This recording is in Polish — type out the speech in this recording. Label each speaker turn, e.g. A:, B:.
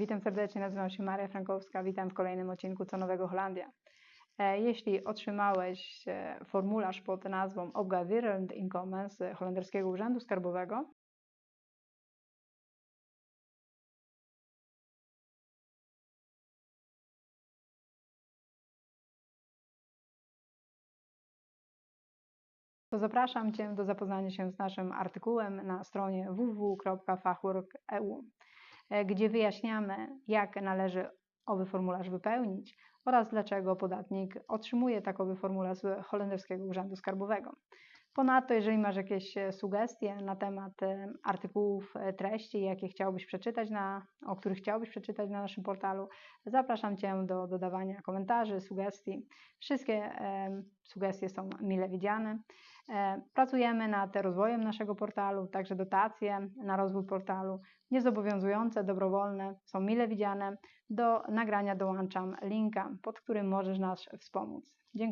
A: Witam serdecznie, nazywam się Maria Frankowska, witam w kolejnym odcinku Co Nowego Holandia. E, Jeśli otrzymałeś e, formularz pod nazwą Opgavirend Inkomen z holenderskiego Urzędu Skarbowego, to zapraszam Cię do zapoznania się z naszym artykułem na stronie www.fachwork.eu, gdzie wyjaśniamy, jak należy owy formularz wypełnić oraz dlaczego podatnik otrzymuje takowy formularz z holenderskiego Urzędu Skarbowego. Ponadto, jeżeli masz jakieś e, sugestie na temat e, artykułów, e, treści, jakie chciałbyś przeczytać, na, o których chciałbyś przeczytać na naszym portalu, zapraszam Cię do dodawania komentarzy, sugestii. Wszystkie sugestie są mile widziane. Pracujemy nad rozwojem naszego portalu, także dotacje na rozwój portalu, niezobowiązujące, dobrowolne, są mile widziane. Do nagrania dołączam linka, pod którym możesz nas wspomóc. Dziękuję.